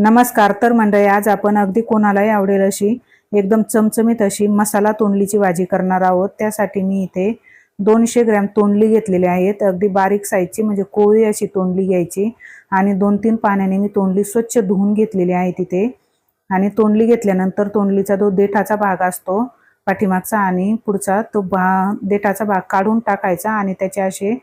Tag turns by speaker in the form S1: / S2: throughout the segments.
S1: नमस्कार तर मंडळी आज आपण अगदी कोणालाही आवडेल अशी एकदम चमचमीत अशी मसाला तोंडलीची भाजी करणार आहोत. त्यासाठी मी इथे दोनशे ग्रॅम तोंडली घेतलेली आहेत. अगदी बारीक साईजची म्हणजे कोळी अशी तोंडली घ्यायची. आणि दोन तीन पाण्याने मी तोंडली स्वच्छ धुवून घेतलेली आहे तिथे. आणि तोंडली घेतल्यानंतर तोंडलीचा जो देठाचा भाग असतो पाठीमागचा आणि पुढचा तो भा देठाचा भाग काढून टाकायचा. आणि त्याचे असे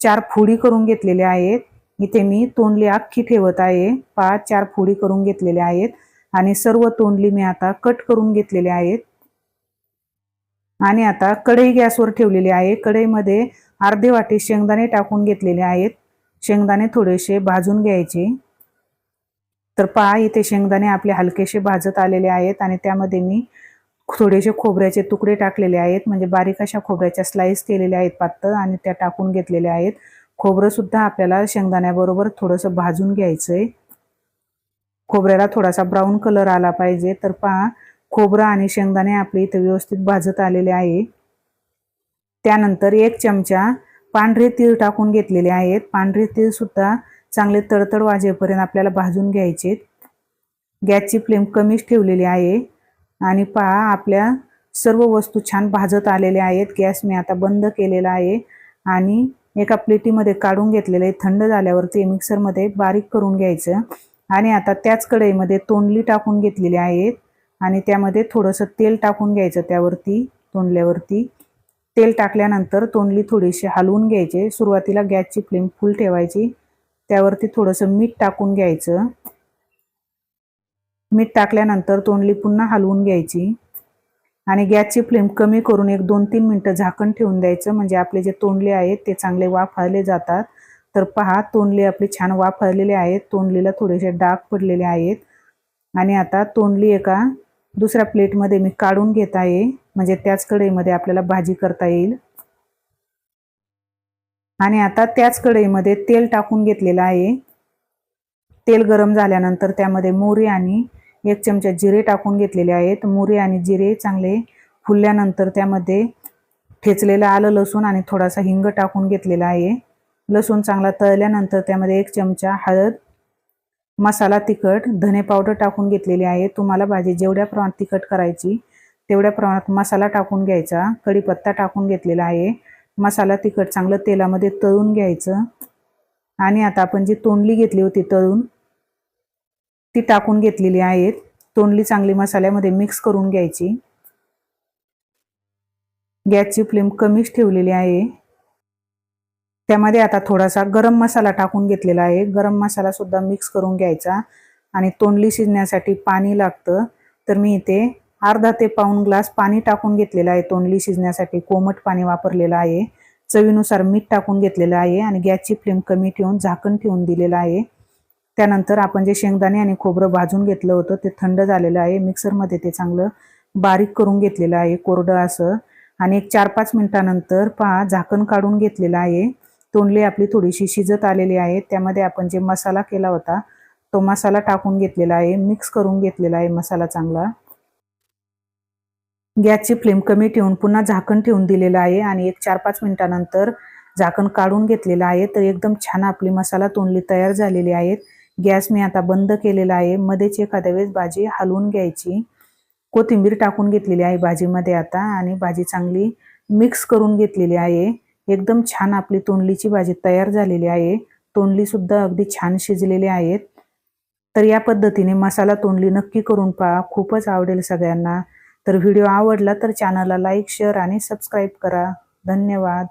S1: चार फोडी करून घेतलेले आहेत. इथे मी तोंडली अख्खी ठेवत आहे. पाच चार फोडी करून घेतलेले आहेत. आणि सर्व तोंडली मी आता कट करून घेतलेले आहेत. आणि आता कढई गॅसवर ठेवलेली आहे. कढईमध्ये अर्धे वाटी शेंगदाणे टाकून घेतलेले आहेत. शेंगदाणे थोडेसे भाजून घ्यायचे. तर पहा इथे शेंगदाणे आपले हलकेसे भाजत आलेले आहेत आणि त्यामध्ये मी थोडेसे खोबऱ्याचे तुकडे टाकलेले आहेत. म्हणजे बारीक अशा खोबऱ्याच्या स्लाईस केलेल्या आहेत पातळ आणि त्या टाकून घेतलेल्या आहेत. खोबरं सुद्धा आपल्याला शेंगदाण्याबरोबर थोडंसं भाजून घ्यायचं आहे खोबऱ्याला थोडासा ब्राऊन कलर आला पाहिजे. तर पहा खोबरं आणि शेंगदाणे आपले इथं व्यवस्थित भाजत आलेले आहे. त्यानंतर एक चमचा पांढरे तीळ टाकून घेतलेले आहेत. पांढरे तीळसुद्धा चांगले तडतड वाजेपर्यंत आपल्याला भाजून घ्यायचे गॅसची फ्लेम कमीच ठेवलेली आहे. आणि पहा आपल्या सर्व वस्तू छान भाजत आलेल्या आहेत. गॅस मी आता बंद केलेला आहे. आणि एका प्लेटीमध्ये काढून घेतलेलं आहे. थंड झाल्यावर ते मिक्सरमध्ये बारीक करून घ्यायचं. आणि आता त्याच कढईमध्ये तोंडली टाकून घेतलेली आहेत आणि त्यामध्ये थोडंसं तेल टाकून घ्यायचं त्यावरती तोंडल्यावरती. तेल टाकल्यानंतर तोंडली थोडीशी हलवून घ्यायचे. सुरुवातीला गॅसची फ्लेम फुल ठेवायची. त्यावरती थोडंसं मीठ टाकून घ्यायचं. मीठ टाकल्यानंतर तोंडली पुन्हा हलवून घ्यायची. आणि गॅसची फ्लेम कमी करून एक दोन तीन मिनटं झाकण ठेवून द्यायचं. म्हणजे आपले जे तोंडले आहेत ते चांगले वाफाळले जातात. तर पहा तोंडले आपली छान वाफाळलेले आहेत. तोंडलीला थोडेसे डाग पडलेले आहेत. आणि आता तोंडली एका दुसऱ्या प्लेटमध्ये मी काढून घेत आहे. म्हणजे त्याच कढईमध्ये आपल्याला भाजी करता येईल. आणि आता त्याच कढईमध्ये तेल टाकून घेतलेलं आहे. तेल गरम झाल्यानंतर त्यामध्ये मोरी आणि एक चमचा जिरे टाकून घेतलेले आहेत. मुरे आणि जिरे चांगले फुलल्यानंतर त्यामध्ये ठेचलेलं आलं लसूण आणि थोडासा हिंग टाकून घेतलेला आहे. लसूण चांगला तळल्यानंतर त्यामध्ये एक चमचा हळद मसाला तिखट धने पावडर टाकून घेतलेली आहे. तुम्हाला भाजी जेवढ्या प्रमाणात तिखट करायची तेवढ्या प्रमाणात मसाला टाकून घ्यायचा. कढीपत्ता टाकून घेतलेला आहे. मसाला तिखट चांगलं तेलामध्ये तळून घ्यायचं. आणि आता आपण जी तोंडली घेतली होती तळून ती टाकून घेतलेली आहेत. तोंडली चांगली मसाल्यामध्ये मिक्स करून घ्यायची. गॅसची फ्लेम कमीच ठेवलेली आहे. त्यामध्ये आता थोडासा गरम मसाला टाकून घेतलेला आहे. गरम मसाला सुद्धा मिक्स करून घ्यायचा. आणि तोंडली शिजण्यासाठी पाणी लागतं. तर मी इथे अर्धा ते पाऊन ग्लास पाणी टाकून घेतलेलं आहे. तोंडली शिजण्यासाठी कोमट पाणी वापरलेलं आहे. चवीनुसार मीठ टाकून घेतलेलं आहे. आणि गॅसची फ्लेम कमी ठेवून झाकण ठेवून दिलेलं आहे. त्यानंतर आपण जे शेंगदाणे आणि खोबरं भाजून घेतलं होतं ते थंड झालेलं आहे. मिक्सरमध्ये ते चांगलं बारीक करून घेतलेलं आहे कोरडं असं. आणि एक चार पाच मिनटानंतर पहा झाकण काढून घेतलेलं आहे. तोंडली आपली थोडीशी शिजत आलेली आहे. त्यामध्ये आपण जे मसाला केला होता तो मसाला टाकून घेतलेला आहे. मिक्स करून घेतलेला आहे मसाला चांगला. गॅसची फ्लेम कमी ठेवून पुन्हा झाकण ठेवून दिलेलं आहे आणि एक चार पाच मिनटानंतर झाकण काढून घेतलेलं आहे. तर एकदम छान आपली मसाला तोंडली तयार झालेली आहेत गॅस मी आता बंद केलेला आहे. मध्येच एखाद्या वेळेस भाजी हलवून घ्यायची. कोथिंबीर टाकून घेतलेली आहे भाजीमध्ये आता आणि भाजी चांगली मिक्स करून घेतलेली आहे. एकदम छान आपली तोंडलीची भाजी तयार झालेली आहे. तोंडलीसुद्धा अगदी छान शिजलेली आहेत. तर या पद्धतीने मसाला तोंडली नक्की करून पहा. खूपच आवडेल सगळ्यांना. तर व्हिडिओ आवडला तर चॅनलला लाईक शेअर आणि सबस्क्राईब करा. धन्यवाद.